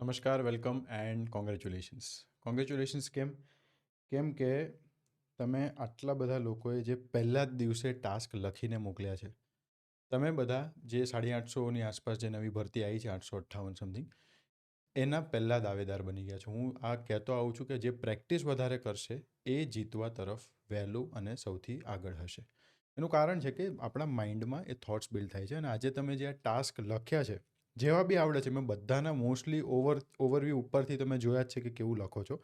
નમસ્કાર, welcome and congratulations. Congratulations કેમ? કેમ કે તમે આટલા બધા લોકોએ જે પહેલા જ દિવસે ટાસ્ક લખીને મોકલ્યા છે, તમે બધા જે સાડી આઠસોની આસપાસ જે નવી ભરતી આવી છે આઠસો અઠ્ઠાવન સમથિંગ, એના પહેલાં દાવેદાર બની ગયા છે. હું આ કહેતો આવું છું કે જે પ્રેક્ટિસ વધારે કરશે, એ જીતવા તરફ વહેલું અને સૌથી આગળ હશે. એનું કારણ છે કે આપણા માઇન્ડમાં એ થોટ્સ બિલ્ડ થાય છે અને આજે તમે જે આ ટાસ્ક લખ્યા છે જેવા બી આવડે છે, મેં બધાના મોસ્ટલી ઓવર ઓવરવ્યૂ ઉપરથી તમે જોયા જ છે કે કેવું લખો છો.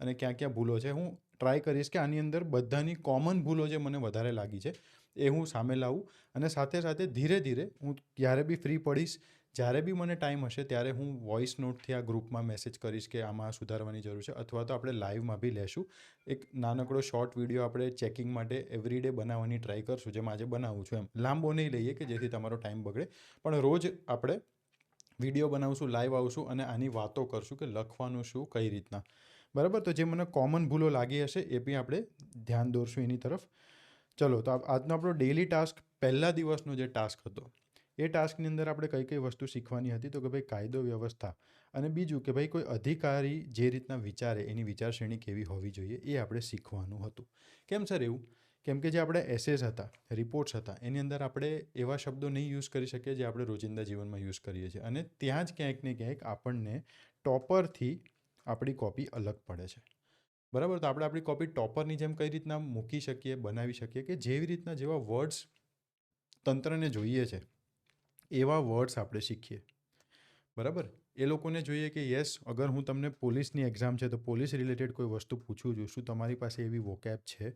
અને ક્યાં ક્યાં ભૂલો છે, હું ટ્રાય કરીશ કે આની અંદર બધાની કોમન ભૂલો જે મને વધારે લાગી છે, એ હું સામે લાવું. અને સાથે સાથે ધીરે ધીરે હું ક્યારે બી ફ્રી પડીશ, જ્યારે બી મને ટાઈમ હશે, ત્યારે હું વોઇસ નોટથી આ ગ્રુપમાં મેસેજ કરીશ કે આમાં સુધારવાની જરૂર છે, અથવા તો આપણે લાઈવમાં બી લેશું. એક નાનકડો શોર્ટ વીડિયો આપણે ચેકિંગ માટે એવરીડે બનાવવાની ટ્રાય કરશું, જેમ આજે બનાવું છું એમ. લાંબો નહીં લઈએ કે જેથી તમારો ટાઈમ બગડે. પણ રોજ આપણે વીડિયો બનાવશું લાઈવ આવશું અને આની વાતો કરશું કે લખવાનું શું, કઈ રીતના. બરાબર? તો જે મને કોમન ભૂલો લાગી હશે એ બી આપણે ધ્યાન દોરશું એની તરફ. ચલો, તો આજનો આપણો ડેલી ટાસ્ક પહેલા દિવસનો જે ટાસ્ક હતો, એ ટાસ્કની અંદર આપણે કઈ કઈ વસ્તુ શીખવાની હતી? તો કે ભાઈ કાયદો વ્યવસ્થા અને બીજું કે ભાઈ કોઈ અધિકારી જે રીતના વિચારે, એની વિચારશ્રેણી કેવી હોવી જોઈએ એ આપણે શીખવાનું હતું. કેમ સર એવું? કેમ કે જે આપણે એસેસ હતા રિપોર્ટ્સ હતા, એની અંદર આપણે એવા શબ્દો નહીં યુઝ કરી શકીએ જે આપણે રોજિંદા જીવનમાં યુઝ કરીએ છીએ. અને ત્યાં જ ક્યાંક ને ક્યાંક આપણને ટોપરથી આપણી કોપી અલગ પડે છે. બરાબર? તો આપણે આપણી કોપી ટોપરની જેમ કઈ રીતના મૂકી શકીએ, બનાવી શકીએ કે જેવી રીતના જેવા વર્ડ્સ તંત્રને જોઈએ છે, એવા વર્ડ્સ આપણે શીખીએ. બરાબર? એ લોકોને જોઈએ કે યસ અગર હું તમને પોલીસની એક્ઝામ છે તો પોલીસ રિલેટેડ કોઈ વસ્તુ પૂછું છું, શું તમારી પાસે એવી વોકેબ છે?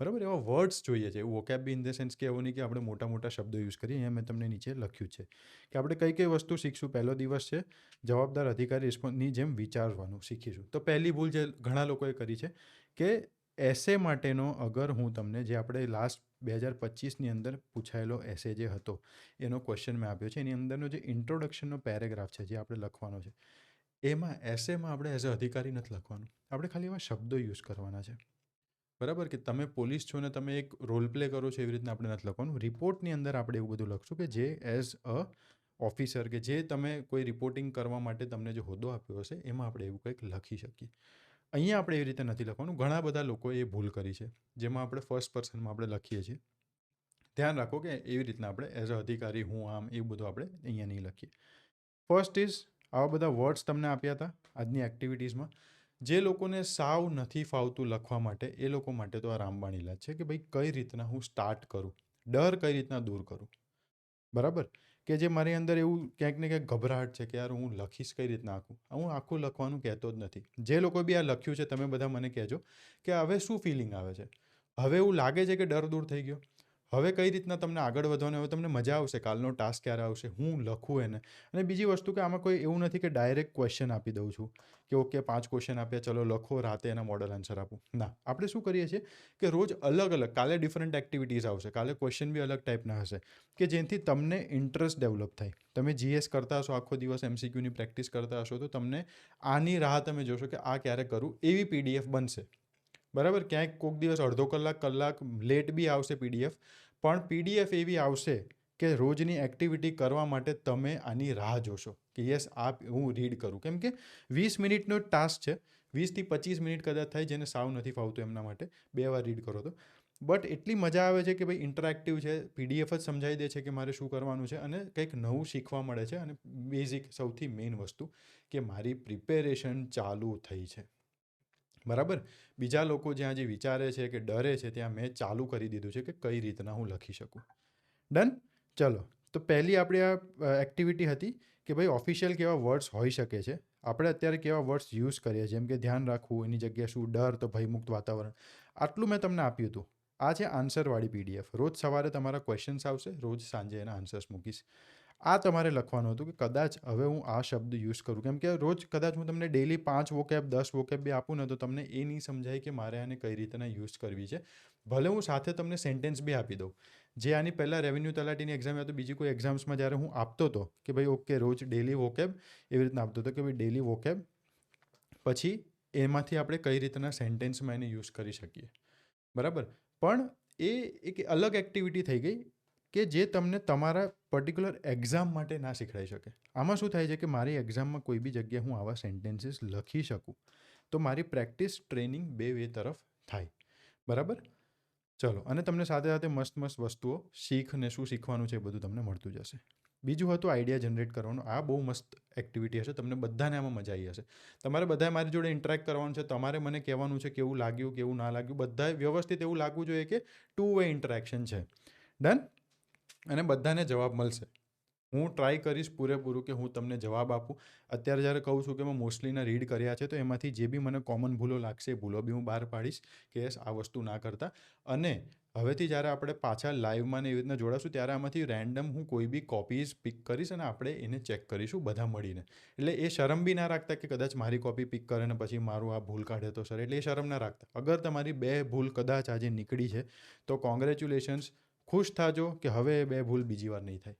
બરાબર? એવા વર્ડ્સ જોઈએ છે. Vocab be in the sense કે એવું નહીં કે આપણે મોટા મોટા શબ્દો યુઝ કરીએ, અહીંયા મેં તમને નીચે લખ્યું છે. કે આપણે કઈ કઈ વસ્તુ શીખશું? પહેલો દિવસ છે, જવાબદાર અધિકારી રિસ્પોન્સની જેમ વિચારવાનું શીખીશું. તો પહેલી ભૂલ જે ઘણા લોકોએ કરી છે કે એસે માટેનો અગર હું તમને જે આપણે લાસ્ટ બે હજાર પચીસની અંદર પૂછાયેલો એસે જે હતો, એનો ક્વેશ્ચન મેં આપ્યો છે. એની અંદરનો જે ઇન્ટ્રોડક્શનનો પેરેગ્રાફ છે જે આપણે લખવાનો છે, એમાં એસેમાં આપણે એઝ અ અધિકારી નથી લખવાનું. આપણે ખાલી એવા શબ્દો યુઝ કરવાના છે. બરાબર કે તમે પોલીસ છો ને તમે એક રોલ પ્લે કરો છો એવી રીતના આપણે નથી લખવાનું. રિપોર્ટની અંદર આપણે એવું બધું લખશું કે જે એઝ અ ઓફિસર કે જે તમે કોઈ રિપોર્ટિંગ કરવા માટે તમને જે હોદ્દો આપ્યો હશે એમાં આપણે એવું કંઈક લખી શકીએ. અહીંયા આપણે એવી રીતે નથી લખવાનું. ઘણા બધા લોકોએ એ ભૂલ કરી છે. જેમાં આપણે ફર્સ્ટ પર્સનમાં આપણે લખીએ છીએ. ધ્યાન રાખો કે એવી રીતના આપણે એઝ અ અધિકારી હું આમ એવું બધું આપણે અહીંયા નહીં લખીએ. ફર્સ્ટ ઇઝ આવા બધા વર્ડ્સ તમને આપ્યા હતા આજની એક્ટિવિટીઝમાં જે લોકોને સાવ નથી ફાવતું લખવા માટે, એ લોકો માટે તો આ રામબાણ છે કે ભાઈ કઈ રીતના હું સ્ટાર્ટ કરું? ડર કઈ રીતના દૂર કરું? બરાબર? કે જે મારી અંદર એવું ક્યાંક ને ક્યાંક ગભરાટ છે કે યાર હું લખીશ કઈ રીતના આખું? હું આખું લખવાનું કહેતો જ નથી. જે લોકો બી આ લખ્યું છે તમે બધા મને કહેજો કે હવે શું ફિલિંગ આવે છે? હવે એવું લાગે છે કે ડર દૂર થઈ ગયો? હવે કઈ રીતના તમને આગળ વધવાનું હવે તમને મજા આવશે, કાલનો ટાસ્ક ક્યારે આવશે, હું લખું એને. અને બીજી વસ્તુ કે આમાં કોઈ એવું નથી કે ડાયરેક્ટ ક્વેશ્ચન આપી દઉં છું કે ઓકે પાંચ ક્વેશ્ચન આપ્યા, ચલો લખો, રાતે એના મોડલ આન્સર આપું. ના, આપણે શું કરીએ છીએ કે રોજ અલગ અલગ, કાલે ડિફરન્ટ એક્ટિવિટીઝ આવશે, કાલે ક્વેશ્ચન બી અલગ ટાઈપના હશે, કે જેથી તમને ઇન્ટરેસ્ટ ડેવલપ થાય. તમે જીએસ કરતા હશો, આખો દિવસ એમસીક્યુની પ્રેક્ટિસ કરતા હશો, તો તમને આની રાહ તમે જોશો કે આ ક્યારે કરું, એવી પીડીએફ બનશે. બરાબર? ક્યાંક કોઈક દિવસ અડધો કલાક કલાક લેટ બી આવશે પીડીએફ પણ પીડીએફ એવી આવશે કે રોજની એક્ટિવિટી કરવા માટે તમે આની રાહ જોશો કે યસ આ હું રીડ કરું. કેમ કે વીસ મિનિટનો ટાસ્ક છે. વીસથી પચીસ મિનિટ કદાચ થાય જેને સાવ નથી ફાવતું એમના માટે. બે વાર રીડ કરો તો. બટ એટલી મજા આવે છે કે ભાઈ ઇન્ટરેક્ટિવ છે પીડીએફ જ સમજાવી દે છે કે મારે શું કરવાનું છે અને કંઈક નવું શીખવા મળે છે અને બેઝિક સૌથી મેઇન વસ્તુ કે મારી પ્રિપેરેશન ચાલુ થઈ છે. બરાબર? બીજા લોકો જ્યાં જે વિચારે છે કે ડરે છે, ત્યાં મેં ચાલુ કરી દીધું છે કે કઈ રીતના હું લખી શકું. ડન? ચલો. તો પહેલી આપણી આ એક્ટિવિટી હતી કે ભાઈ ઓફિશિયલ કેવા વર્ડ્સ હોઈ શકે છે. આપણે અત્યારે કેવા વર્ડ્સ યુઝ કરીએ જેમ કે ધ્યાન રાખવું, એની જગ્યાએ શું? ડર તો ભયમુક્ત વાતાવરણ. આટલું મેં તમને આપ્યું હતું. આ છે આન્સરવાળી પીડીએફ રોજ સવારે તમારા ક્વેશ્ચન્સ આવશે, રોજ સાંજે એના આન્સર્સ મૂકીશ. આ તમારે લખવાનું હતું કે કદાચ હવે હું આ શબ્દ યુઝ કરું. કેમ કે રોજ કદાચ હું તમને ડેલી પાંચ વોકેબ દસ વોકેબ બી આપું ને તો તમને એ નહીં સમજાય કે મારે આને કઈ રીતના યુઝ કરવી છે. ભલે હું સાથે તમને સેન્ટેન્સ બી આપી દઉં. જે આની પહેલાં રેવન્યુ તલાટીની એક્ઝામ તો બીજી કોઈ એક્ઝામ્સમાં જ્યારે હું આપતો હતો કે ભાઈ, ઓકે, રોજ ડેલી વોકેબ એવી રીતના આપતો હતો કે ભાઈ ડેલી વોકેબ પછી એમાંથી આપણે કઈ રીતના સેન્ટેન્સમાં એને યુઝ કરી શકીએ. બરાબર? પણ એ એક અલગ એક્ટિવિટી થઈ ગઈ. કે જે તમને તમારા પર્ટિક્યુલર એક્ઝામ માટે ના શીખડાઈ શકે. આમાં શું થાય છે કે મારી એક્ઝામમાં કોઈ બી જગ્યાએ હું આવા સેન્ટેન્સીસ લખી શકું, તો મારી પ્રેક્ટિસ ટ્રેનિંગ બે વે તરફ થાય. બરાબર? ચલો, અને તમને સાથે સાથે મસ્ત મસ્ત વસ્તુઓ શીખ ને શું શીખવાનું છે એ બધું તમને મળતું જશે. બીજું હતું આઈડિયા જનરેટ કરવાનું. આ બહુ મસ્ત એક્ટિવિટી હશે, તમને બધાને આમાં મજા આવી હશે. તમારે બધાએ મારી જોડે ઇન્ટરેક્ટ કરવાનું છે, તમારે મને કહેવાનું છે કેવું લાગ્યું, કેવું ના લાગ્યું, બધાએ વ્યવસ્થિત એવું લાગવું જોઈએ કે ટુ વે ઇન્ટરેક્શન છે. ડન અને બધાને જવાબ મળશે. હું ટ્રાય કરીશ પૂરેપૂરું કે હું તમને જવાબ આપું. અત્યારે જ્યારે કહું છું કે મેં મોસ્ટલીના રીડ કર્યા છે, તો એમાંથી જે બી મને કોમન ભૂલો લાગશે ભૂલો બી હું બહાર પાડીશ કે યસ આ વસ્તુ ના કરતા. અને હવેથી જ્યારે આપણે પાછા લાઈવમાં ને એવી રીતના જોડાશું, ત્યારે આમાંથી રેન્ડમ હું કોઈ બી કોપીઝ પિક કરીશ અને આપણે એને ચેક કરીશું બધા મળીને. એટલે એ શરમ બી ના રાખતા કે કદાચ મારી કોપી પિક કરે ને પછી મારું આ ભૂલ કાઢે તો સર. એટલે એ શરમ ના રાખતા. અગર તમારી બે ભૂલ કદાચ આજે નીકળી છે, તો કોંગ્રેચ્યુલેશન્સ ખુશ થાજો કે હવે બે ભૂલ બીજી વાર નહીં થાય.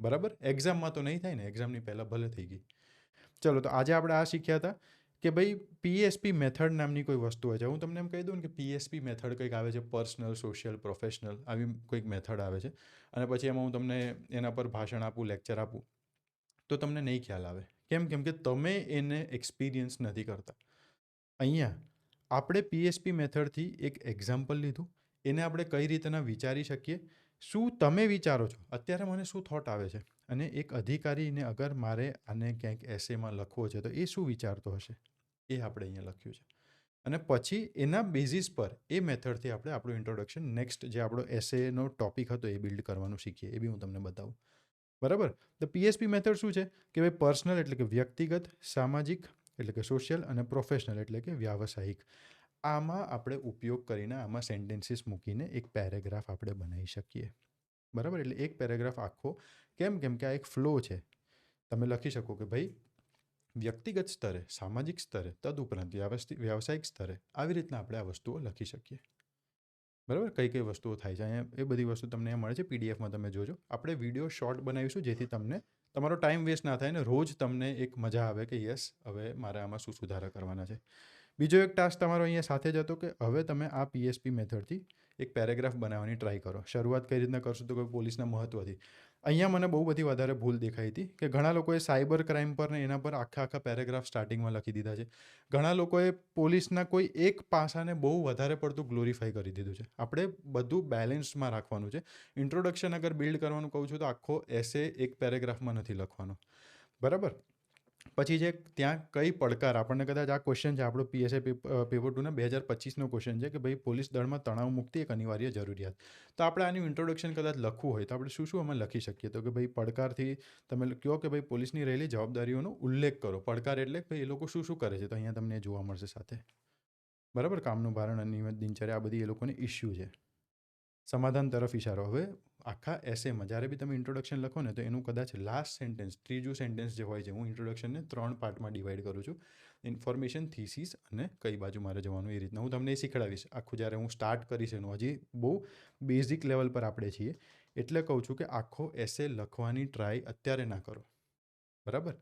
બરાબર? એક્ઝામમાં તો નહીં થાય ને? એક્ઝામની પહેલાં ભલે થઈ ગઈ. ચલો, તો આજે આપણે આ શીખ્યા હતા કે ભાઈ પીએસપી મેથડ નામની કોઈ વસ્તુ હોય છે. હું તમને એમ કહી દઉં કે પીએસપી મેથડ કંઈક આવે છે પર્સનલ સોશિયલ પ્રોફેશનલ આવી કોઈક મેથડ આવે છે. અને પછી એમાં હું તમને એના પર ભાષણ આપું લેક્ચર આપું. તો તમને નહીં ખ્યાલ આવે. કેમ? કેમ કે તમે એને એક્સપિરિયન્સ નથી કરતા. અહીંયા આપણે પીએસપી મેથડથી એક એક્ઝામ્પલ લીધું. એને આપણે કઈ રીતના વિચારી શકીએ? શું તમે વિચારો છો? અત્યારે મને શું થોટ આવે છે? અને એક અધિકારીને અગર મારે આને ક્યાંક એસેમાં લખવો છે તો એ શું વિચારતો હશે? એ આપણે અહીંયા લખ્યું છે. અને પછી એના બેઝિસ પર એ મેથડથી આપણે આપણું ઇન્ટ્રોડક્શન નેક્સ્ટ જે આપણો એસેનો ટોપિક હતો એ બિલ્ડ કરવાનું શીખીએ. એ બી હું તમને બતાવું. બરાબર? તો પીએસપી મેથડ શું છે? કે ભાઈ પર્સનલ એટલે કે વ્યક્તિગત, સામાજિક એટલે કે સોશિયલ અને પ્રોફેશનલ એટલે કે વ્યાવસાયિક. આમાં આપણે ઉપયોગ કરીને આમાં સેન્ટેન્સીસ મૂકીને એક પેરેગ્રાફ આપણે બનાવી શકીએ. બરાબર? એટલે એક પેરેગ્રાફ આખો કેમ? કેમ કે આ એક ફ્લો છે. તમે લખી શકો કે ભાઈ, વ્યક્તિગત સ્તરે, સામાજિક સ્તરે, તદુપરાંત વ્યાવસાયિક સ્તરે આવી રીતના આપણે આ વસ્તુઓ લખી શકીએ. બરાબર? કઈ કઈ વસ્તુઓ થાય છે? અહીંયા એ બધી વસ્તુ તમને મળે છે. પીડીએફમાં તમે જોજો. આપણે વીડિયો શોર્ટ બનાવીશું જેથી તમને તમારો ટાઈમ વેસ્ટ ના થાય ને રોજ તમને એક મજા આવે કે યસ હવે મારે આમાં શું સુધારા કરવાના છે. બીજો એક ટાસ્ક તમારો અહીંયા સાથે જ હતો કે હવે તમે આ પીએસપી મેથડથી એક પેરેગ્રાફ બનાવવાની ટ્રાય કરો. શરૂઆત કઈ રીતના કરશો તો કોઈ પોલીસના મહત્ત્વથી અહીંયા મને બહુ બધી વધારે ભૂલ દેખાઈ હતી કે ઘણા લોકોએ સાયબર ક્રાઇમ પર ને એના પર આખા આખા પેરેગ્રાફ સ્ટાર્ટિંગમાં લખી દીધા છે. ઘણા લોકોએ પોલીસના કોઈ એક પાસાને બહુ વધારે પડતું ગ્લોરીફાઈ કરી દીધું છે. આપણે બધું બેલેન્સમાં રાખવાનું છે. ઇન્ટ્રોડક્શન અગર બિલ્ડ કરવાનું કહું છું તો આખો એસે એક પેરેગ્રાફમાં નથી લખવાનો. બરાબર? પછી જે ત્યાં કઈ પડકાર, આપણને કદાચ આ ક્વેશ્ચન છે, આપણો પીએસએ પેપર ટુના બે હજાર પચીસનો ક્વેશ્ચન છે કે ભાઈ પોલીસ દળમાં તણાવ મુક્તિ એક અનિવાર્ય જરૂરિયાત. તો આપણે આનું ઇન્ટ્રોડક્શન કદાચ લખવું હોય તો આપણે શું શું અમે લખી શકીએ? તો કે ભાઈ પડકારથી તમે કહો કે ભાઈ પોલીસની રહેલી જવાબદારીઓનો ઉલ્લેખ કરો. પડકાર એટલે ભાઈ એ લોકો શું શું કરે છે? તો અહીંયા તમને જોવા મળશે સાથે. બરાબર? કામનું ભારણ અનિયમિત દિનચર્યા આ બધી એ લોકોની ઇસ્યુ છે. સમાધાન તરફ ઇશારો હવે આખા એસેમાં જ્યારે બી તમે ઇન્ટ્રોડક્શન લખો ને, તો એનું કદાચ લાસ્ટ સેન્ટેન્સ ત્રીજું સેન્ટેન્સ જે હોય છે, હું ઇન્ટ્રોડક્શનને ત્રણ પાર્ટમાં ડિવાઈડ કરું છું. ઇન્ફોર્મેશન થીસીસ અને કઈ બાજુ મારે જવાનું એ રીતના. હું તમને એ શીખડાવીશ. આખું જ્યારે હું સ્ટાર્ટ કરીશ એનું, હજી બહુ બેઝિક લેવલ પર આપણે છીએ. એટલે કહું છું કે આખો એસે લખવાની ટ્રાય અત્યારે ના કરો. બરાબર?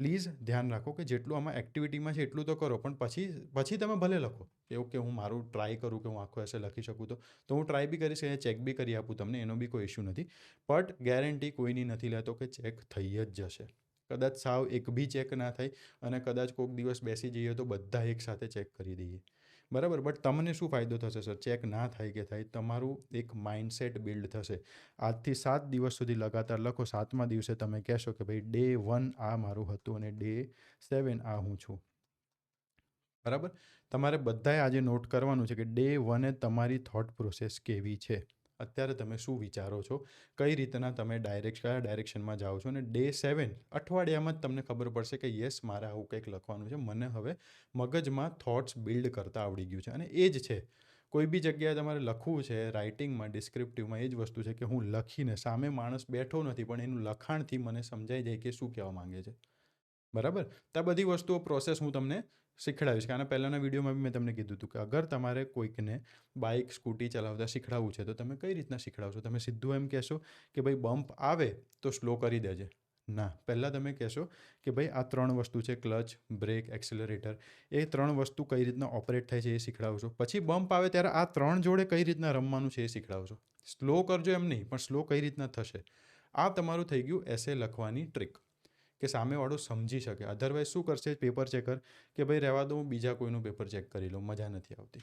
પ્લીઝ ધ્યાન રાખો કે જેટલું આમાં એક્ટિવિટીમાં છે એટલું તો કરો, પણ પછી પછી તમે ભલે લખો. કે હું મારું ટ્રાય કરું કે હું આખો એસે લખી શકું તો તો હું ટ્રાય બી કરીશ અને ચેક બી કરી આપું તમને, એનો બી કોઈ ઇશ્યુ નથી. બટ ગેરંટી કોઈની નથી લેતો કે ચેક થઈ જ જશે. કદાચ સાવ એક બી ચેક ના થાય અને કદાચ કોઈક દિવસ બેસી જઈએ તો બધા એકસાથે ચેક કરી દઈએ. બરાબર? બટ તમને શું ફાયદો થશે સર ચેક ના થાય કે થાય, તમારું એક માઇન્ડસેટ બિલ્ડ થશે. આજથી સાત દિવસ સુધી લગાતાર લખો, સાતમા દિવસે તમે કહેશો કે ભાઈ ડે વન આ મારું હતું અને ડે સેવન આ હું છું. બરાબર? તમારે બધાએ આજે નોટ કરવાનું છે કે ડે વને તમારી થોટ પ્રોસેસ કેવી છે? અત્યારે તમે શું વિચારો છો? કઈ રીતના તમે ડાયરેક્ટ કયા ડાયરેક્શનમાં જાઓ છો? અને ડે સેવન અઠવાડિયામાં જ તમને ખબર પડશે કે યસ મારે આવું કંઈક લખવાનું છે. મને હવે મગજમાં થોટ્સ બિલ્ડ કરતાં આવડી ગયું છે. અને એ જ છે, કોઈ બી જગ્યાએ તમારે લખવું છે રાઇટિંગમાં ડિસ્ક્રિપ્ટિવમાં એ જ વસ્તુ છે કે હું લખીને સામે માણસ બેઠો નથી, પણ એનું લખાણથી મને સમજાઈ જાય કે શું કહેવા માંગે છે. બરાબર? તો આ બધી વસ્તુઓ પ્રોસેસ હું તમને શીખડાવીશ. કારણ પહેલાંના વિડીયોમાં બી મેં તમને કીધું હતું કે અગર તમારે કોઈકને બાઇક, સ્કૂટી ચલાવતા શીખડાવવું છે, તો તમે કઈ રીતના શીખડાવશો? તમે સીધું એમ કહેશો કે ભાઈ બમ્પ આવે તો સ્લો કરી દેજે. ના, પહેલાં તમે કહેશો કે ભાઈ આ ત્રણ વસ્તુ છે, ક્લચ, બ્રેક, એક્સિલરેટર. એ ત્રણ વસ્તુ કઈ રીતના ઓપરેટ થાય છે એ શીખડાવશો. પછી બમ્પ આવે ત્યારે આ ત્રણ જોડે કઈ રીતના રમવાનું છે એ શીખડાવશો. સ્લો કરજો એમ નહીં, પણ સ્લો કઈ રીતના થશે? આ તમારું થઈ ગયું એસે લખવાની ટ્રીક. કે સામેવાળો સમજી શકે. અધરવાઇઝ શું કરશે? પેપર ચેકર કે ભાઈ રહેવા દો, હું બીજા કોઈનું પેપર ચેક કરી લઉં. મજા નથી આવતી.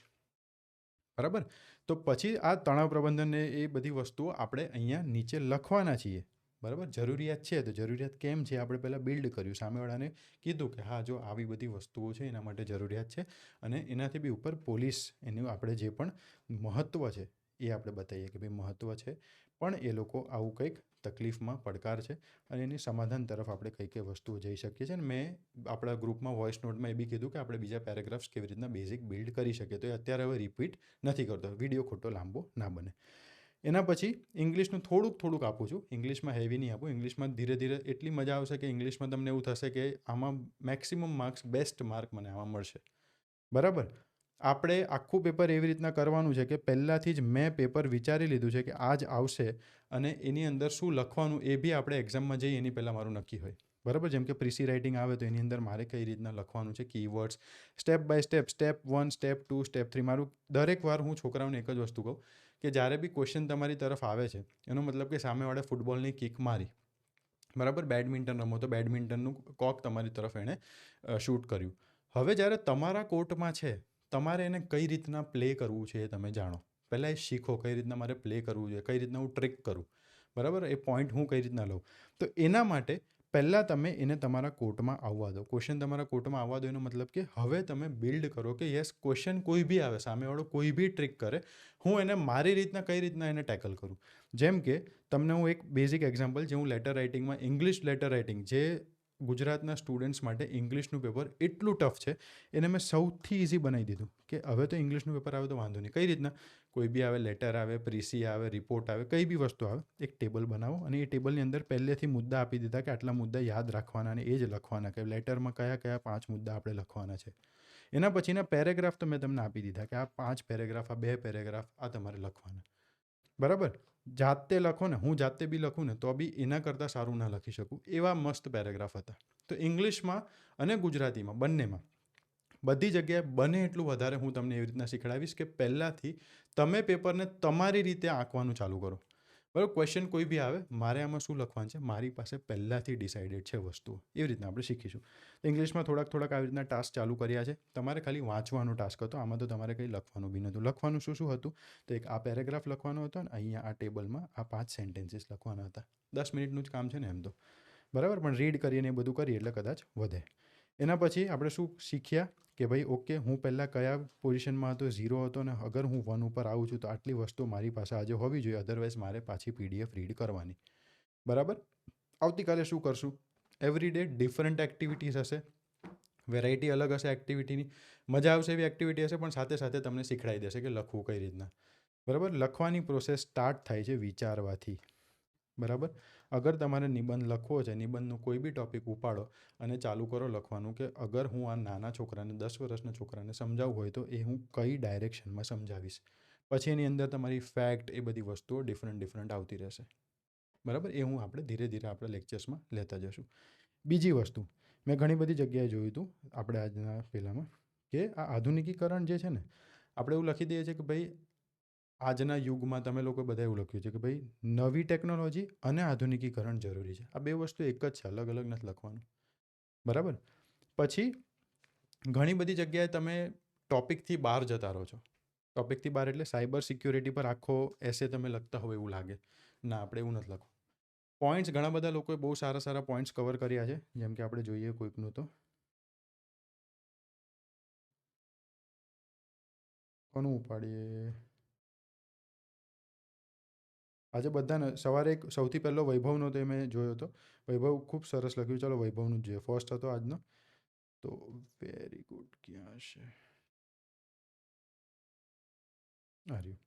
બરાબર? તો પછી આ તણાવ પ્રબંધન એ એ બધી વસ્તુઓ આપણે અહીંયા નીચે લખવાના છીએ. બરાબર? જરૂરિયાત છે તો જરૂરિયાત કેમ છે? આપણે પહેલાં બિલ્ડ કર્યું. સામેવાળાને કીધું કે હા, જો આવી બધી વસ્તુઓ છે, એના માટે જરૂરિયાત છે અને એનાથી બી ઉપર પોલીસ એનું આપણે જે પણ મહત્ત્વ છે, એ આપણે બતાવીએ કે ભાઈ મહત્ત્વ છે. પણ એ લોકો આવું કંઈક તકલીફમાં પડકાર છે અને એની સમાધાન તરફ આપણે કઈ કઈ વસ્તુઓ જઈ શકીએ છીએ. મેં આપણા ગ્રુપમાં વોઇસ નોટમાં એ બી કીધું કે આપણે બીજા પેરેગ્રાફ્સ કેવી રીતના બેઝિક બિલ્ડ કરી શકીએ. તો એ અત્યારે હવે રિપીટ નથી કરતો. વીડિયો ખોટો, લાંબો ના બને. એના પછી ઇંગ્લિશનું થોડુંક થોડુંક આપું છું. ઇંગ્લિશમાં હેવી નહીં આપું. ઇંગ્લિશમાં ધીરે ધીરે એટલી મજા આવશે કે ઇંગ્લિશમાં તમને એવું થશે કે આમાં મેક્સિમમ માર્ક્સ બેસ્ટ માર્ક મને આમાં મળશે. બરાબર? આપણે આખું પેપર એવી રીતના કરવાનું છે કે પહેલાંથી જ મેં પેપર વિચારી લીધું છે કે આ જ આવશે અને એની અંદર શું લખવાનું એ બી આપણે એક્ઝામમાં જઈએ એની પહેલાં મારું નક્કી હોય. બરાબર? જેમ કે પ્રિસી રાઇટિંગ આવે તો એની અંદર મારે કઈ રીતના લખવાનું છે keywords step by step step one step two step three મારું દરેક વાર હું છોકરાઓને એક જ વસ્તુ કહું કે જ્યારે બી ક્વેશ્ચન તમારી તરફ આવે છે, એનો મતલબ કે સામેવાળે ફૂટબોલની કિક મારી. બરાબર? બેડમિન્ટન રમો તો બેડમિન્ટનનું કોક તમારી તરફ એણે શૂટ કર્યું. હવે જ્યારે તમારા કોર્ટમાં છે તમારે એને કઈ રીતના પ્લે કરવું છે એ તમે જાણો. પહેલાં એ શીખો કઈ રીતના મારે પ્લે કરવું જોઈએ, કઈ રીતના હું ટ્રિક કરું. બરાબર? એ પોઈન્ટ હું કઈ રીતના લઉં? તો એના માટે પહેલાં તમે એને તમારા કોર્ટમાં આવવા દો. ક્વેશ્ચન તમારા કોર્ટમાં આવવા દો એનો મતલબ કે હવે તમે બિલ્ડ કરો કે યસ ક્વેશ્ચન કોઈ બી આવે, સામેવાળો કોઈ બી ટ્રિક કરે, હું એને મારી રીતના કઈ રીતના એને ટેકલ કરું? જેમ કે તમને હું એક બેઝિક એક્ઝામ્પલ જે હું લેટર રાઇટિંગમાં ઇંગ્લિશ લેટર રાઇટિંગ જે ગુજરાતના સ્ટુડન્ટ્સ માટે ઇંગ્લિશનું પેપર એટલું ટફ છે, એને મેં સૌથી ઇઝી બનાવી દીધું કે હવે તો ઇંગ્લિશનું પેપર આવે તો વાંધો નહીં. કઈ રીતના? કોઈ બી આવે લેટર આવે પ્રીસી આવે રિપોર્ટ આવે, કઈ બી વસ્તુ આવે, એક ટેબલ બનાવો અને એ ટેબલની અંદર પહેલેથી મુદ્દા આપી દીધા કે આટલા મુદ્દા યાદ રાખવાના અને એ જ લખવાના કે લેટરમાં કયા કયા પાંચ મુદ્દા આપણે લખવાના છે. એના પછીના પેરેગ્રાફ તો મેં તમને આપી દીધા કે આ પાંચ પેરેગ્રાફ આ બે પેરેગ્રાફ આ તમારે લખવાના. બરાબર? જાતે લખો ને, હું જાતે બી લખું ને, તો બી એના કરતાં સારું ના લખી શકું. એવા મસ્ત પેરેગ્રાફ હતા. તો ઇંગ્લિશમાં અને ગુજરાતીમાં, બંનેમાં. બધી જગ્યાએ બને એટલું વધારે હું તમને એવી રીતના શીખડાવીશ કે પહેલાંથી તમે પેપરને તમારી રીતે આંકવાનું ચાલુ કરો. બરાબર? ક્વેશ્ચન કોઈ બી આવે, મારે આમાં શું લખવાનું છે? મારી પાસે પહેલાંથી ડિસાઇડેડ છે વસ્તુ એવી રીતના આપણે શીખીશું. તો ઇંગ્લિશમાં થોડાક થોડાક આવી રીતના ટાસ્ક ચાલુ કર્યા છે. તમારે ખાલી વાંચવાનો ટાસ્ક હતો. આમાં તો તમારે કંઈ લખવાનું બી નહોતું. લખવાનું શું શું હતું? તો એક આ પેરેગ્રાફ લખવાનો હતો અને અહીંયા આ ટેબલમાં આ પાંચ સેન્ટેન્સીસ લખવાના હતા. દસ મિનિટનું જ કામ છે ને એમ તો. બરાબર? પણ રીડ કરીને એ બધું કરીએ એટલે કદાચ વધે. એના પછી આપણે શું શીખ્યા કે ભાઈ, ઓકે, હું પહેલાં કયા પોઝિશનમાં હતો? ઝીરો હતો અને અગર હું વન ઉપર આવું છું તો આટલી વસ્તુ મારી પાસે આજે હોવી જોઈએ અધરવાઇઝ મારે પાછી પીડીએફ રીડ કરવાની. બરાબર? આવતીકાલે શું કરશું? એવરી ડે ડિફરન્ટ એક્ટિવિટીઝ હશે. વેરાયટી અલગ હશે એક્ટિવિટીની મજા આવશે એવી એક્ટિવિટી હશે, પણ સાથે સાથે તમને શીખડાવી દેશે કે લખવું કઈ રીતના. બરાબર? લખવાની પ્રોસેસ સ્ટાર્ટ થાય છે વિચારવાથી. બરાબર? અગર તમારે નિબંધ લખવો છે, નિબંધનો કોઈ બી ટૉપિક ઉપાડો અને ચાલુ કરો લખવાનું કે અગર હું આ નાના છોકરાને, દસ વર્ષના છોકરાને સમજાવવું હોય તો એ હું કઈ ડાયરેક્શનમાં સમજાવીશ? પછી એની અંદર તમારી ફેક્ટ એ બધી વસ્તુઓ ડિફરન્ટ ડિફરન્ટ આવતી રહેશે. બરાબર? એ હું આપણે ધીરે ધીરે આપણા લેક્ચર્સમાં લેતા જશું. બીજી વસ્તુ, મેં ઘણી બધી જગ્યાએ જોયું હતું, આપણે આજના પહેલાંમાં, કે આ આધુનિકીકરણ જે છે ને, આપણે એવું લખી દઈએ છીએ કે ભાઈ આજના યુગમાં તમે લોકો બધા એવું લખ્યું છે કે ભાઈ, નવી ટેકનોલોજી અને આધુનિકીકરણ જરૂરી છે. આ બે વસ્તુ એક જ છે, અલગ અલગ નથી લખવાનું. બરાબર? પછી, ઘણી બધી જગ્યાએ તમે ટોપિકથી બહાર જતા રહો છો. ટોપિકથી બહાર એટલે સાયબર સિક્યોરિટી પર આખો એસે તમે લખતા હોય એવું લાગે. ના, આપણે એવું નથી લખવું. પોઈન્ટ્સ ઘણા બધા લોકોએ બહુ સારા સારા પોઈન્ટ્સ કવર કર્યા છે. જેમ કે આપણે જોઈએ કોઈકનું તો. કોનું ઉપાડીએ? આજે બધાને સવારે એક સૌથી પહેલો વૈભવનો તે મેં જોયો હતો. વૈભવ ખૂબ સરસ લખ્યું. ચાલો વૈભવનું જે ફર્સ્ટ હતો આજનો. તો વેરી ગુડ ક્યાં છે? આર્યું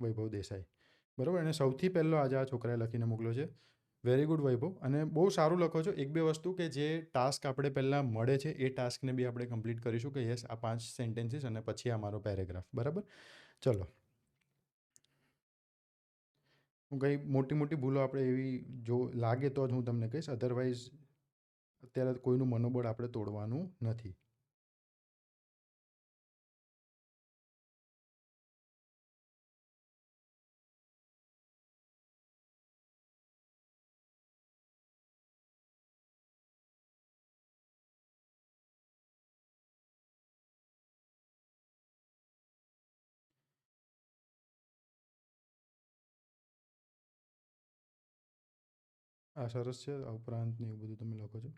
વૈભવ દેસાઈ. બરાબર? એને સૌથી પહેલો આજે આ છોકરાએ લખીને મોકલ્યો છે. Very good Vaibhav. અને બહુ સારું લખો છો. એક બે વસ્તુ કે જે ટાસ્ક આપણે પહેલાં મળે છે, એ ટાસ્કને બી આપણે કમ્પ્લીટ કરીશું કે યસ આ પાંચ સેન્ટેન્સીસ અને પછી આ મારો પેરેગ્રાફ બરાબર? ચલો. હું કંઈ મોટી મોટી ભૂલો આપણે એવી જો લાગે તો જ હું તમને કહીશ. અધરવાઇઝ અત્યારે કોઈનું મનોબળ આપણે તોડવાનું નથી. આ સરસ છે, આ ઉપરાંત ને એવું બધું તમે લખો છો.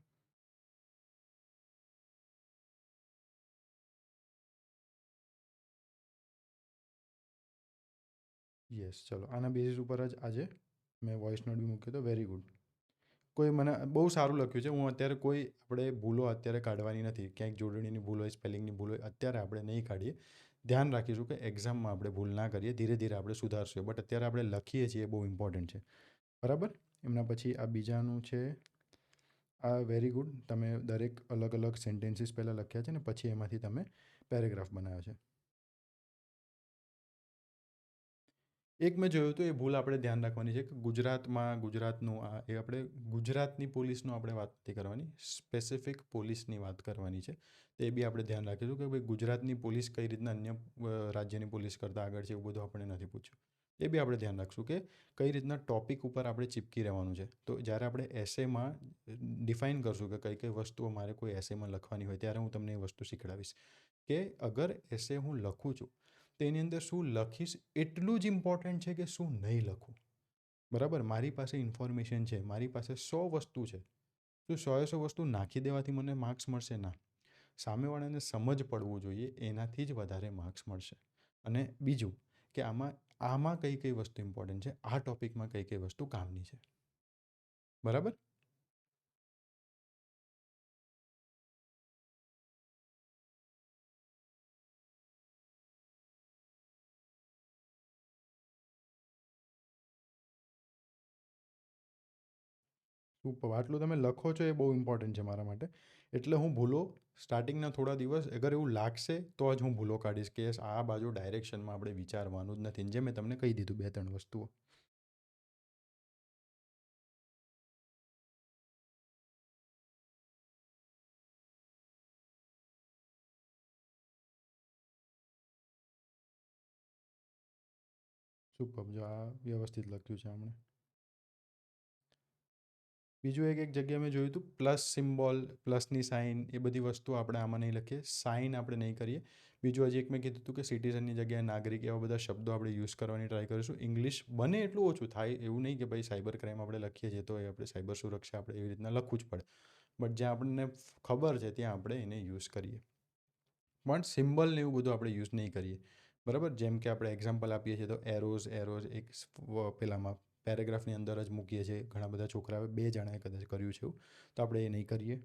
યસ ચલો, આના બેઝિસ ઉપર જ આજે મેં વોઇસ નોટ બી મૂક્યો હતો વેરી ગુડ કોઈ મને બહુ સારું લખ્યું છે, હું અત્યારે કોઈ આપણે ભૂલો અત્યારે કાઢવાની નથી, ક્યાંક જોડણીની ભૂલ હોય, સ્પેલિંગની ભૂલ હોય, અત્યારે આપણે નહીં કાઢીએ. ધ્યાન રાખીશું કે એક્ઝામમાં આપણે ભૂલ ના કરીએ, ધીરે ધીરે આપણે સુધારશું, બટ અત્યારે આપણે લખીએ છીએ બહુ ઇમ્પોર્ટન્ટ છે. બરાબર? એમના પછી આ બીજાનું છે, આ વેરી ગુડ તમે દરેક અલગ અલગ સેન્ટેન્સીસ પહેલાં લખ્યા છે ને પછી એમાંથી તમે પેરેગ્રાફ બનાવ્યો છે. એક મેં જોયું હતું, એ ભૂલ આપણે ધ્યાન રાખવાની છે કે ગુજરાતમાં, ગુજરાતનું આ, એ આપણે ગુજરાતની પોલીસનો આપણે વાત નથી કરવાની સ્પેસિફિક પોલીસની વાત કરવાની છે. તે બી આપણે ધ્યાન રાખીશું કે ભાઈ ગુજરાતની પોલીસ કઈ રીતના અન્ય રાજ્યની પોલીસ કરતાં આગળ છે એવું બધું આપણે નથી પૂછ્યું. એ બી આપણે ધ્યાન રાખશું કે કઈ રીતના ટોપિક ઉપર આપણે ચીપકી રહેવાનું છે. તો જ્યારે આપણે એસેમાં ડિફાઇન કરશું કે કઈ કઈ વસ્તુઓ મારે કોઈ એસેમાં લખવાની હોય, ત્યારે હું તમને એ વસ્તુ શીખડાવીશ કે અગર એસે હું લખું છું, તો એની અંદર શું લખીશ, એટલું જ ઇમ્પોર્ટન્ટ છે કે શું નહીં લખું. બરાબર? મારી પાસે ઇન્ફોર્મેશન છે, મારી પાસે સો વસ્તુ છે. તો સો સો વસ્તુ નાખી દેવાથી મને માર્ક્સ મળશે? ના. સામેવાળાને સમજ પડવું જોઈએ, એનાથી જ વધારે માર્ક્સ મળશે. અને બીજું કે આમાં આમાં કઈ કઈ વસ્તુ ઇમ્પોર્ટન્ટ છે? આ ટોપિકમાં કઈ કઈ વસ્તુ કામની છે? બરાબર? આટલું તમે લખો છો એ બહુ ઇમ્પોર્ટન્ટ છે મારા માટે. એટલે હું ભૂલો. સ્ટાર્ટિંગના થોડા દિવસ, અગર એવું લાગશે, તો જ હું ભૂલો કાઢીશ કે આ બાજુ ડાયરેક્શનમાં આપણે વિચારવાનું જ નથી. જે મેં તમને કહી દીધું બે ત્રણ વસ્તુઓ. સુપર જો આ વ્યવસ્થિત લખ્યું છે આપણે બીજું એક એક જગ્યાએ મેં જોયું હતું પ્લસ સિમ્બોલ પ્લસની સાઇન એ બધી વસ્તુ આપણે આમાં નહીં લખીએ. સાઇન આપણે નહીં કરીએ. બીજું હજી એક મેં કીધું હતું કે સિટીઝનની જગ્યાએ નાગરિક એવા બધા શબ્દો આપણે યુઝ કરવાની ટ્રાય કરીશું. ઇંગ્લિશ બને એટલું ઓછું થાય એવું નહીં કે ભાઈ સાયબર ક્રાઇમ આપણે લખીએ છીએ તો એ આપણે સાયબર સુરક્ષા આપણે એવી રીતના લખવું જ પડે. બટ જ્યાં આપણને ખબર છે ત્યાં આપણે એને યુઝ કરીએ. પણ સિમ્બલ ને એવું બધું આપણે યુઝ નહીં કરીએ. બરાબર? જેમ કે આપણે એક્ઝામ્પલ આપીએ છીએ તો એરોઝ એરોઝ એક પેલામાં પેરેગ્રાફની અંદર જ મૂકીએ છીએ. ઘણા બધા છોકરાઓએ બે જણાએ કદાચ કર્યું છે તો આપણે એ નહીં કરીએ.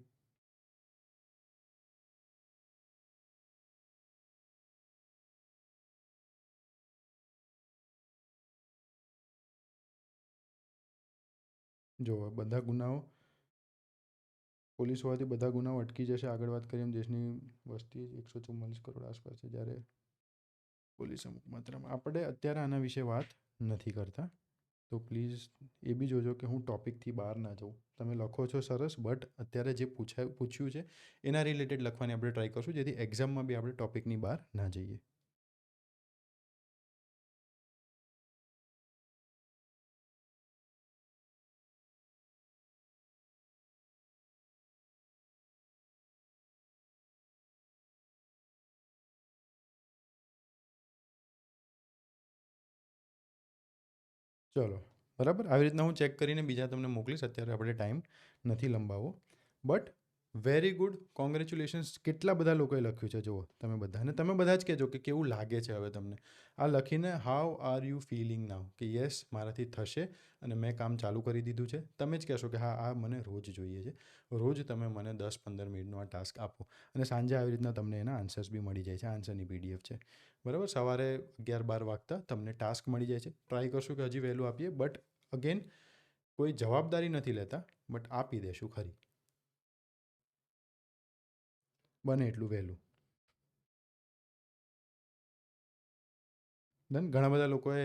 જો, બધા ગુનાઓ પોલીસ હોવાથી બધા ગુનાઓ અટકી જશે. આગળ વાત કરીએ દેશની વસ્તી એકસો ચુમ્માલીસ કરોડ આસપાસ છે. જ્યારે પોલીસ અમુક માત્રામાં આપણે અત્યારે આના વિશે વાત નથી કરતા. તો પ્લીઝ એ બી જોજો કે હું ટૉપિકથી બહાર ના જાઉં. તમે લખો છો સરસ બટ અત્યારે જે પૂછાય, પૂછ્યું છે, એના રિલેટેડ લખવાની આપણે ટ્રાય કરશું, જેથી એક્ઝામમાં બી આપણે ટૉપિકની બહાર ના જઈએ. ચલો, બરાબર? આવી રીતના હું ચેક કરીને બીજા તમને મોકલીશ, અત્યારે આપણે ટાઈમ નથી લંબાવો બટ વેરી ગુડ કોંગ્રેચ્યુલેશન્સ કેટલા બધા લોકોએ લખ્યું છે? જુઓ, તમે બધા અને તમે બધા જ કહેજો કે કેવું લાગે છે હવે તમને. આ લખીને how are you feeling now કે યસ મારાથી થશે અને મેં કામ ચાલુ કરી દીધું છે. તમે જ કહેશો કે, હા, આ મને રોજ જોઈએ છે. રોજ તમે મને દસ પંદર મિનિટનો આ ટાસ્ક આપો. અને સાંજે આવી રીતના તમને એના આન્સર્સ બી મળી જાય છે. આન્સરની પીડીએફ છે. બરાબર? સવારે અગિયાર બાર વાગતા તમને ટાસ્ક મળી જાય છે. ટ્રાય કરશું કે હજી વહેલું આપીએ બટ અગેન કોઈ જવાબદારી નથી લેતા બટ આપી દેશું ખરી. બને એટલું વહેલું. ધન ઘણા બધા લોકોએ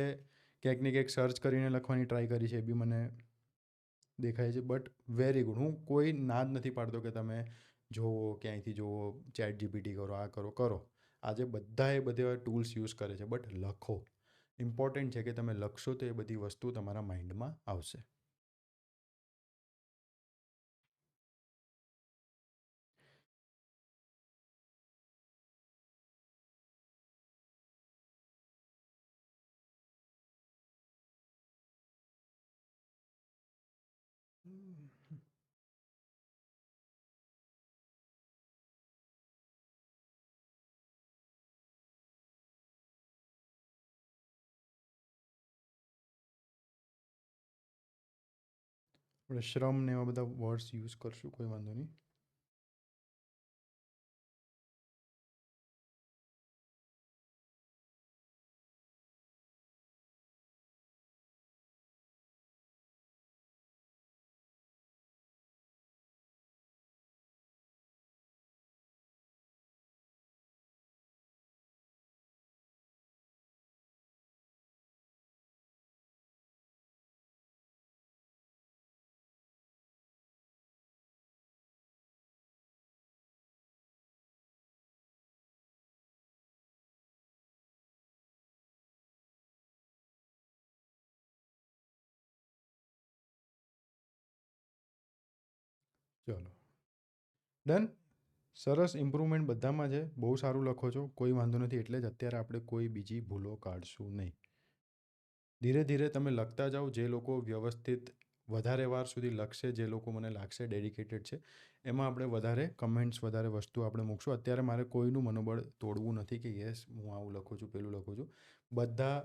ક્યાંક ને ક્યાંક સર્ચ કરીને લખવાની ટ્રાય કરી છે, એ બી મને દેખાય છે બટ વેરી ગુડ હું કોઈ ના જ નથી પાડતો કે તમે જોવો, ક્યાંયથી જોવો ચેટ જીપીટી કરો, આ કરો કરો. આજે બધાએ બધા ટૂલ્સ યુઝ કરે છે. બટ લખો. ઇમ્પોર્ટન્ટ છે કે તમે લખશો તો એ બધી વસ્તુ તમારા માઇન્ડમાં આવશે. આપણે શ્રમ ને એવા બધા વર્ડ્સ યુઝ કરશું કોઈ વાંધો નહીં. ચલો. ડન સરસ ઇમ્પ્રુવમેન્ટ બધામાં છે. બહુ સારું લખો છો. કોઈ વાંધો નથી. એટલે જ અત્યારે આપણે કોઈ બીજી ભૂલો કાઢશું નહીં. ધીરે ધીરે તમે લખતા જાઓ. જે લોકો વ્યવસ્થિત વધારે વાર સુધી લખશે, જે લોકો મને લાગશે ડેડિકેટેડ છે, એમાં આપણે વધારે કમેન્ટ્સ વધારે વસ્તુ આપણે મૂકશું. અત્યારે મારે કોઈનું મનોબળ તોડવું નથી કે યસ હું આવું લખું છું, પેલું લખું છું. બધા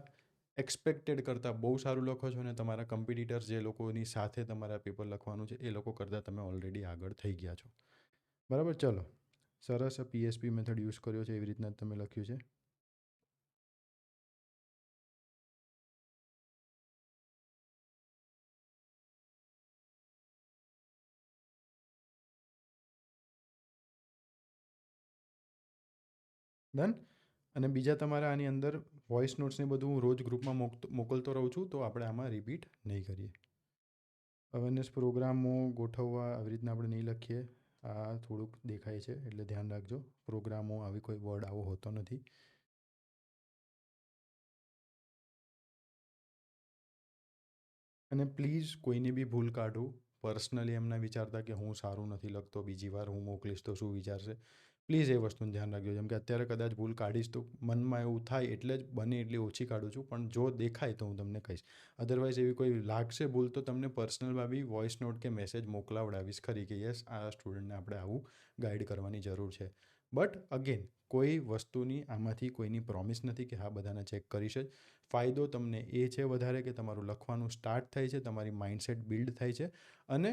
એક્સપેક્ટેડ કરતાં બહુ સારું લખો છો અને તમારા કમ્પિટિટર્સ જે લોકોની સાથે તમારા પેપર લખવાનું છે, એ લોકો કરતાં તમે ઓલરેડી આગળ થઈ ગયા છો. બરાબર? ચલો. સરસ પીએસપી મેથડ યુઝ કર્યો છે, એવી રીતના તમે લખ્યું છે. ડન અને બીજા તમારે આની અંદર વોઇસ નોટ્સને બધું હું રોજ ગ્રુપમાં મોકલતો રહું છું, તો આપણે આમાં રિપીટ નહીં કરીએ. અવેરનેસ પ્રોગ્રામો ગોઠવવા આવી રીતના આપણે નહીં લખીએ. આ થોડુંક દેખાય છે, એટલે ધ્યાન રાખજો. પ્રોગ્રામો આવી કોઈ વર્ડ આવો હોતો નથી. અને પ્લીઝ કોઈને બી ભૂલ કાઢું. પર્સનલી એમના વિચારતા કે હું સારું નથી લખતો, બીજી વાર હું મોકલીશ તો શું વિચારશે? પ્લીઝ એ વસ્તુનું ધ્યાન રાખજો. જેમ કે અત્યારે કદાચ ભૂલ કાઢીશ તો મનમાં એવું થાય એટલે જ બને એટલી ઓછી કાઢું છું. પણ જો દેખાય તો હું તમને કહીશ. અધરવાઇઝ એવી કોઈ લાગશે ભૂલ તો તમને પર્સનલમાં બી વોઇસ નોટ કે મેસેજ મોકલાવડાવીશ. ખરી કે યસ આ સ્ટુડન્ટને આપણે આવું ગાઈડ કરવાની જરૂર છે. બટ અગેન કોઈ વસ્તુની આમાંથી કોઈની પ્રોમિસ નથી કે હા, બધાને ચેક કરીશ જ. ફાયદો તમને એ છે વધારે કે તમારું લખવાનું સ્ટાર્ટ થાય છે, તમારી માઇન્ડસેટ બિલ્ડ થાય છે. અને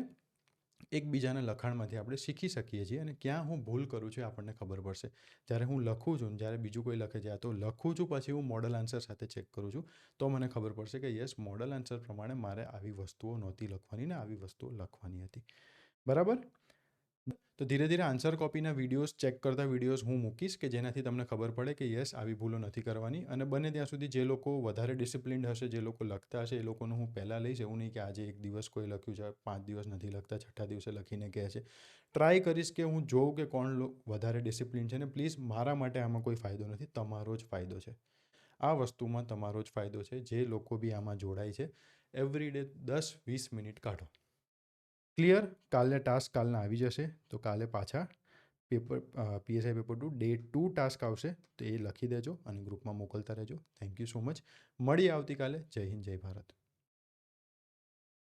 એકબીજાના લખાણમાંથી આપણે શીખી શકીએ છીએ અને ક્યાં હું ભૂલ કરું છું આપણને ખબર પડશે. જ્યારે હું લખું છું જ્યારે બીજું કોઈ લખે છે તો લખું છું પછી હું મોડલ આન્સર સાથે ચેક કરું છું, તો મને ખબર પડશે કે યસ મોડલ આન્સર પ્રમાણે મારે આવી વસ્તુઓ નહોતી લખવાની ને આવી વસ્તુઓ લખવાની હતી. બરાબર? તો ધીરે ધીરે આન્સર કોપીના વિડીયોઝ ચેક કરતા વિડીયોઝ હું મૂકીશ કે જેનાથી તમને ખબર પડે કે યસ આવી ભૂલો નથી કરવાની. અને બને ત્યાં સુધી જે લોકો વધારે ડિસિપ્લિન્ડ હશે, જે લોકો લખતા હશે, એ લોકોનું હું પહેલાં લઈશ. એવું નહીં કે આજે એક દિવસ કોઈ લખ્યું છે, પાંચ દિવસ નથી લખતા, છઠ્ઠા દિવસે લખીને કહે છે. ટ્રાય કરીશ કે હું જોઉં કે કોણ વધારે ડિસિપ્લિન છે ને પ્લીઝ મારા માટે આમાં કોઈ ફાયદો નથી, તમારો જ ફાયદો છે. આ વસ્તુમાં તમારો જ ફાયદો છે. જે લોકો બી આમાં જોડાય છે એવરી ડે દસ વીસ મિનિટ કાઢો. ક્લિયર કાલે ટાસ્ક કાલના આવી જશે. તો કાલે પાછા paper PSI paper two day two task આવશે. તો એ લખી દેજો અને ગ્રુપમાં મોકલતા રહેજો. થેન્ક યુ સો મચ મળીએ આવતીકાલે જય હિન્દ, જય ભારત.